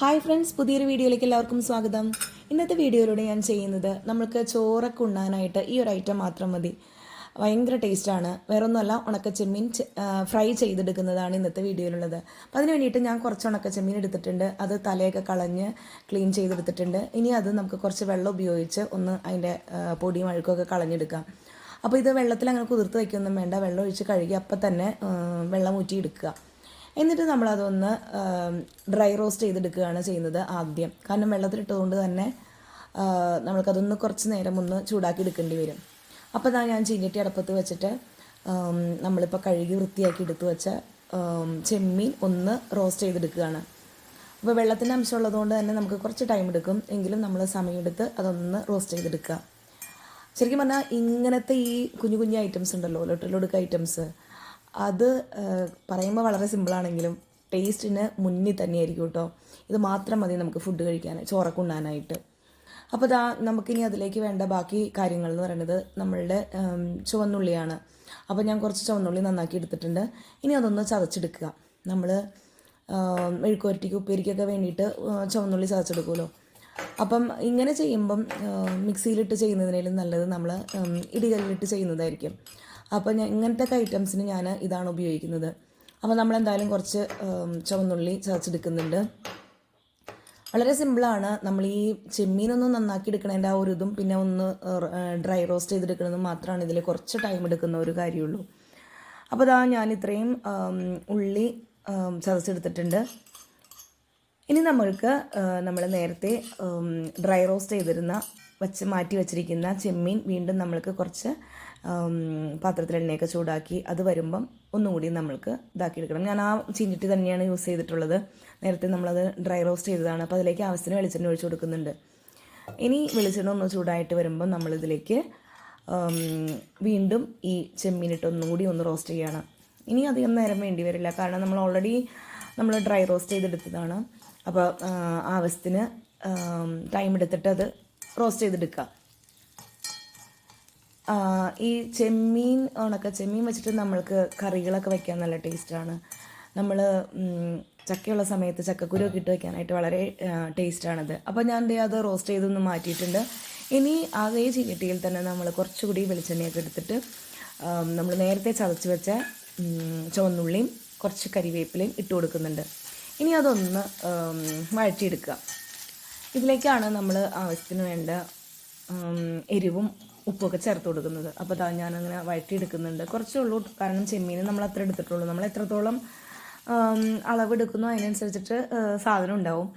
Hi friends പുതിയൊരു വീഡിയോയിലേക്ക് എല്ലാവർക്കും സ്വാഗതം. ഇന്നത്തെ വീഡിയോയിലൂടെ ഞാൻ ചെയ്യുന്നത് നമ്മൾക്ക് ചോറൊക്കെ ഉണ്ണാനായിട്ട് ഈ ഒരു ഐറ്റം മാത്രം മതി. ഭയങ്കര ടേസ്റ്റാണ്. വേറൊന്നുമല്ല ഉണക്കച്ചെമ്മീൻ ഫ്രൈ ചെയ്തെടുക്കുന്നതാണ് ഇന്നത്തെ വീഡിയോയിലുള്ളത്. അപ്പം അതിന് വേണ്ടിയിട്ട് ഞാൻ കുറച്ച് ഉണക്കച്ചെമ്മീൻ എടുത്തിട്ടുണ്ട്. അത് തലയൊക്കെ കളഞ്ഞ് ക്ലീൻ ചെയ്തെടുത്തിട്ടുണ്ട്. ഇനി അത് നമുക്ക് കുറച്ച് വെള്ളം ഉപയോഗിച്ച് ഒന്ന് അതിന്റെ പൊടിയും അഴുക്കൊക്കെ കളഞ്ഞെടുക്കാം. അപ്പോൾ ഇത് വെള്ളത്തിൽ അങ്ങനെ കുതിർത്ത് വയ്ക്കൊന്നും വേണ്ട. വെള്ളം ഒഴിച്ച് കഴുകി അപ്പം തന്നെ വെള്ളം ഊറ്റി എടുക്കുക എന്നിട്ട് നമ്മളതൊന്ന് ഡ്രൈ റോസ്റ്റ് ചെയ്തെടുക്കുകയാണ് ചെയ്യുന്നത് ആദ്യം. കാരണം വെള്ളത്തിലിട്ടതുകൊണ്ട് തന്നെ നമ്മൾക്കതൊന്ന് കുറച്ച് നേരം ഒന്ന് ചൂടാക്കി എടുക്കേണ്ടി വരും. അപ്പോൾ ഞാൻ ചീഞ്ഞിട്ടി അടപ്പത്ത് വെച്ചിട്ട് നമ്മളിപ്പോൾ കഴുകി വൃത്തിയാക്കി എടുത്തു വെച്ച ചെമ്മീൻ ഒന്ന് റോസ്റ്റ് ചെയ്തെടുക്കുകയാണ്. അപ്പോൾ വെള്ളത്തിന്റെ അംശം ഉള്ളതുകൊണ്ട് തന്നെ നമുക്ക് കുറച്ച് ടൈം എടുക്കും. എങ്കിലും നമ്മൾ സമയമെടുത്ത് അതൊന്ന് റോസ്റ്റ് ചെയ്തെടുക്കുക. ശരിക്കും പറഞ്ഞാൽ ഇങ്ങനത്തെ ഈ കുഞ്ഞു കുഞ്ഞു ഐറ്റംസ് ഉണ്ടല്ലോ ലൊട്ടലൊടുക്ക ഐറ്റംസ് അത് പറയുമ്പോൾ വളരെ സിമ്പിളാണെങ്കിലും ടേസ്റ്റിന് മുന്നിൽ തന്നെയായിരിക്കും കേട്ടോ ഇത് മാത്രം മതി നമുക്ക് ഫുഡ് കഴിക്കാൻ ചോറൊക്കെ ഉണ്ണാനായിട്ട് അപ്പോൾ ദാ നമുക്കിനി അതിലേക്ക് വേണ്ട ബാക്കി കാര്യങ്ങൾ എന്ന് പറയുന്നത് നമ്മളുടെ ചുവന്നുള്ളിയാണ്. അപ്പോൾ ഞാൻ കുറച്ച് ചുവന്നുള്ളി നന്നാക്കി എടുത്തിട്ടുണ്ട്. ഇനി അതൊന്ന് ചതച്ചെടുക്കുക. നമ്മൾ മെഴുക്കുവരട്ടിക്ക് ഉപ്പേരിക്കൊക്കെ വേണ്ടിയിട്ട് ചുവന്നുള്ളി ചതച്ചെടുക്കുമല്ലോ. അപ്പം ഇങ്ങനെ ചെയ്യുമ്പം മിക്സിയിലിട്ട് ചെയ്യുന്നതിനേലും നല്ലത് നമ്മൾ ഇടികല്ലിട്ട് ചെയ്യുന്നതായിരിക്കും. അപ്പോൾ ഞാൻ ഇങ്ങനത്തെ ഐറ്റംസിന് ഞാൻ ഇതാണ് ഉപയോഗിക്കുന്നത്. അപ്പോൾ നമ്മൾ എന്തായാലും കുറച്ച് ചുവന്നുള്ളി ചതച്ചെടുക്കുന്നുണ്ട്. വളരെ സിമ്പിളാണ് നമ്മൾ ഈ ചെമ്മീനൊന്നും നന്നാക്കി എടുക്കണതിന്റെ ആ ഒരു ഇതും പിന്നെ ഒന്ന് ഡ്രൈ റോസ്റ്റ് ചെയ്തെടുക്കണതും മാത്രമാണ് ഇതിൽ കുറച്ച് ടൈം എടുക്കുന്ന ഒരു കാര്യമുള്ളൂ അപ്പോൾ ഇതാ ഞാൻ ഇത്രയും ഉള്ളി ചതച്ചെടുത്തിട്ടുണ്ട്. ഇനി നമ്മൾക്ക് നമ്മൾ നേരത്തെ ഡ്രൈ റോസ്റ്റ് ചെയ്തിരുന്ന വെച്ച് മാറ്റി വച്ചിരിക്കുന്ന ചെമ്മീൻ വീണ്ടും നമ്മൾക്ക് കുറച്ച് പാത്രത്തിൽ എണ്ണയൊക്കെ ചൂടാക്കി അത് വരുമ്പം ഒന്നുകൂടി നമ്മൾക്ക് ഇതാക്കി എടുക്കണം ഞാൻ ആ ചീനിട്ടി തന്നെയാണ് യൂസ് ചെയ്തിട്ടുള്ളത്. നേരത്തെ നമ്മളത് ഡ്രൈ റോസ്റ്റ് ചെയ്തതാണ്. അപ്പോൾ അതിലേക്ക് ആവശ്യത്തിന് വെളിച്ചെണ്ണ ഒഴിച്ചു കൊടുക്കുന്നുണ്ട്. ഇനി വെളിച്ചെണ്ണ ഒന്ന് ചൂടായിട്ട് വരുമ്പോൾ നമ്മളിതിലേക്ക് വീണ്ടും ഈ ചെമ്മീനിട്ട് ഒന്നുകൂടി ഒന്ന് റോസ്റ്റ് ചെയ്യണം. ഇനി അധികം നേരം വേണ്ടി വരില്ല. കാരണം നമ്മൾ ഓൾറെഡി നമ്മൾ ഡ്രൈ റോസ്റ്റ് ചെയ്തെടുത്തതാണ്. അപ്പോൾ ആവശ്യത്തിന് ടൈം എടുത്തിട്ട് അത് റോസ്റ്റ് ചെയ്തെടുക്കുക. ഈ ചെമ്മീൻ ഉണക്ക ചെമ്മീൻ വെച്ചിട്ട് നമ്മൾക്ക് കറികളൊക്കെ വെക്കാൻ നല്ല ടേസ്റ്റാണ്. നമ്മൾ ചക്കയുള്ള സമയത്ത് ചക്കക്കുരു ഒക്കെ ഇട്ട് വയ്ക്കാനായിട്ട് വളരെ ടേസ്റ്റാണത്. അപ്പോൾ ഞാൻ ദേ അത് റോസ്റ്റ് ചെയ്തൊന്ന് മാറ്റിയിട്ടുണ്ട്. ഇനി അതേ ചീനിട്ടിയിൽ തന്നെ നമ്മൾ കുറച്ചുകൂടി വെളിച്ചെണ്ണയൊക്കെ എടുത്തിട്ട് നമ്മൾ നേരത്തെ ചതച്ച് വെച്ച ചുവന്നുള്ളിയും കുറച്ച് കരിവേപ്പിലയും ഇട്ട് കൊടുക്കുന്നുണ്ട്. ഇനി അതൊന്ന് വഴറ്റിയെടുക്കുക. ഇതിലേക്കാണ് നമ്മൾ ആവശ്യത്തിന് വേണ്ട എരിവും ഉപ്പൊക്കെ ചേർത്ത് കൊടുക്കുന്നത്. അപ്പോൾ അതാ ഞാനങ്ങനെ വഴറ്റിയെടുക്കുന്നുണ്ട്. കുറച്ചേ ഉള്ളൂ. കാരണം ചെമ്മീൻ നമ്മൾ അത്ര എടുത്തിട്ടുള്ളൂ. നമ്മൾ എത്രത്തോളം അളവെടുക്കുന്നു അതിനനുസരിച്ചിട്ട് സാധനം ഉണ്ടാവും.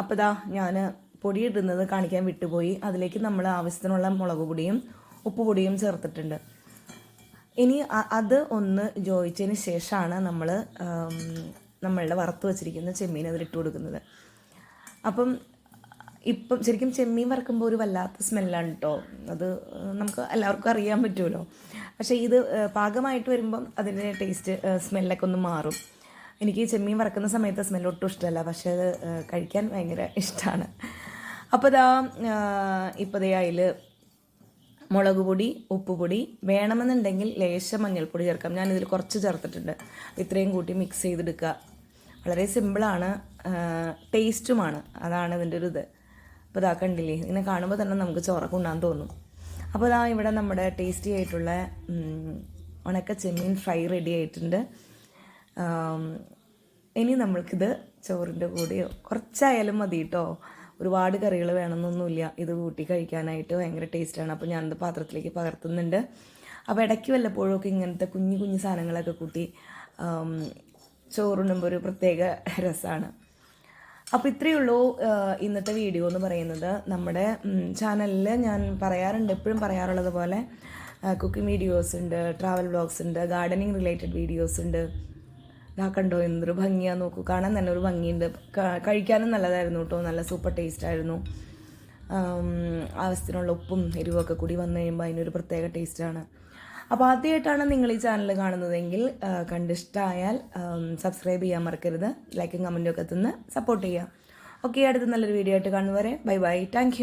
അപ്പോൾ ഇതാ ഞാൻ പൊടി ഇടുന്നത് കാണിക്കാൻ വിട്ടുപോയി. അതിലേക്ക് നമ്മൾ ആവശ്യത്തിനുള്ള മുളക് പൊടിയും ഉപ്പ് പൊടിയും ചേർത്തിട്ടുണ്ട്. ഇനി അത് ഒന്ന് ജോയിച്ചതിന് ശേഷമാണ് നമ്മൾ നമ്മളുടെ വറുത്ത് വെച്ചിരിക്കുന്ന ചെമ്മീൻ അതിലിട്ട് കൊടുക്കുന്നത്. അപ്പം ഇപ്പം ശരിക്കും ചെമ്മീൻ വറക്കുമ്പോൾ ഒരു വല്ലാത്ത സ്മെല്ലാണ് കേട്ടോ അത് നമുക്ക് എല്ലാവർക്കും അറിയാൻ പറ്റുമല്ലോ പക്ഷേ ഇത് പാകമായിട്ട് വരുമ്പം അതിന്റെ ടേസ്റ്റ് സ്മെല്ലൊക്കെ ഒന്ന് മാറും. എനിക്ക് ചെമ്മീൻ വറക്കുന്ന സമയത്ത് സ്മെല്ല് ഒട്ടും ഇഷ്ടമല്ല. പക്ഷേ അത് കഴിക്കാൻ ഭയങ്കര ഇഷ്ടമാണ് അപ്പോൾ ഇതാ ഇപ്പോൾ ദേ അതിൽ മുളക് പൊടി ഉപ്പുപൊടി വേണമെന്നുണ്ടെങ്കിൽ ലേശം മഞ്ഞൾപ്പൊടി ചേർക്കാം. ഞാനിതിൽ കുറച്ച് ചേർത്തിട്ടുണ്ട്. ഇത്രയും കൂട്ടി മിക്സ് ചെയ്തെടുക്കുക. വളരെ സിമ്പിളാണ് ടേസ്റ്റുമാണ്. അതാണ് ഇതിന്റെ ഒരു ഇത്. അപ്പോൾ ഇതാ കണ്ടില്ലേ ഇങ്ങനെ കാണുമ്പോൾ തന്നെ നമുക്ക് ചോറൊക്കെ ഉണ്ണാൻ തോന്നും. അപ്പോൾ ഇതാ ഇവിടെ നമ്മുടെ ടേസ്റ്റി ആയിട്ടുള്ള ഉണക്ക ചെമ്മീൻ ഫ്രൈ റെഡി ആയിട്ടുണ്ട്. ഇനി നമ്മൾക്കിത് ചോറിന്റെ കൂടെയോ കുറച്ചായാലും മതി കേട്ടോ ഒരുപാട് കറികൾ വേണമെന്നൊന്നുമില്ല. ഇത് കൂട്ടി കഴിക്കാനായിട്ട് ഭയങ്കര ടേസ്റ്റാണ് അപ്പോൾ ഞാനത് പാത്രത്തിലേക്ക് പകർത്തുന്നുണ്ട്. അപ്പോൾ ഇടയ്ക്ക് വല്ലപ്പോഴും ഒക്കെ ഇങ്ങനത്തെ കുഞ്ഞു കുഞ്ഞു സാധനങ്ങളൊക്കെ കൂട്ടി ചോറുണ്ണുമ്പോൾ ഒരു പ്രത്യേക രസമാണ് അപ്പോൾ ഇത്രയേ ഉള്ളൂ ഇന്നത്തെ വീഡിയോ എന്ന് പറയുന്നത്. നമ്മുടെ ചാനലിൽ ഞാൻ പറയാറുണ്ട് എപ്പോഴും പറയാറുള്ളത് പോലെ കുക്കിംഗ് വീഡിയോസ് ഉണ്ട് ട്രാവൽ വ്ളോഗ്സ് ഉണ്ട് ഗാർഡനിങ് റിലേറ്റഡ് വീഡിയോസ് ഉണ്ട്. ഇതാ കണ്ടോ എന്തൊരു ഭംഗിയാന്ന് നോക്കൂ. കാണാൻ തന്നെ ഒരു ഭംഗിയുണ്ട്. കഴിക്കാനും നല്ലതായിരുന്നു കേട്ടോ നല്ല സൂപ്പർ ടേസ്റ്റ് ആയിരുന്നു. ആവശ്യത്തിനുള്ള ഉപ്പും എരിവൊക്കെ കൂടി വന്നു കഴിയുമ്പോൾ അതിനൊരു പ്രത്യേക ടേസ്റ്റാണ് അപ്പോൾ ആദ്യമായിട്ടാണ് നിങ്ങൾ ഈ ചാനൽ കാണുന്നതെങ്കിൽ കണ്ടിഷ്ടമായാൽ സബ്സ്ക്രൈബ് ചെയ്യാൻ മറക്കരുത്. ലൈക്കും കമന്റും ഒക്കെ തന്ന് സപ്പോർട്ട് ചെയ്യുക. ഓക്കെ അടുത്ത നല്ലൊരു വീഡിയോ ആയിട്ട് കാണുന്നവരെ ബൈ ബൈ താങ്ക്